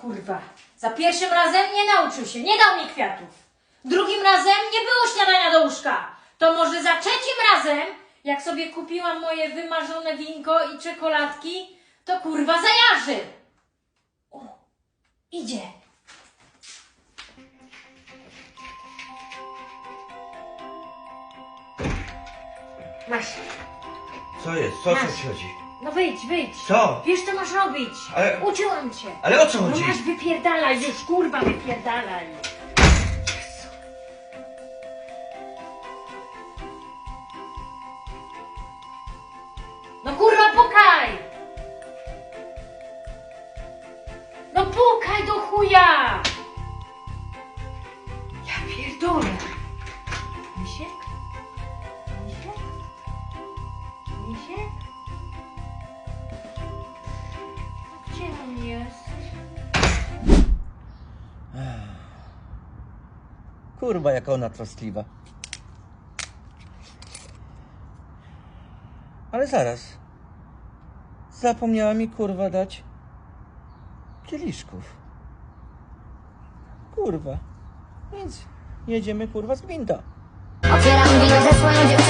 Kurwa. Za pierwszym razem nie nauczył się, nie dał mi kwiatów. Drugim razem nie było śniadania do łóżka. To może za trzecim razem, jak sobie kupiłam moje wymarzone winko i czekoladki, to kurwa zajarzy. O, idzie. Masz. Co jest? Co, co Masz. ci chodzi? No wyjdź, wyjdź. Co? Wiesz co masz robić. Ale- Uczyłam cię. Ale o co No chodzi? masz wypierdalaj już, kurwa wypierdalaj. No kurwa pukaj! No pukaj do chuja! Kurwa, jaka ona troskliwa. Ale zaraz. Zapomniała mi kurwa dać kieliszków. Kurwa. Więc jedziemy kurwa z gwinta. Otwieram wino ze swoją dziewczyną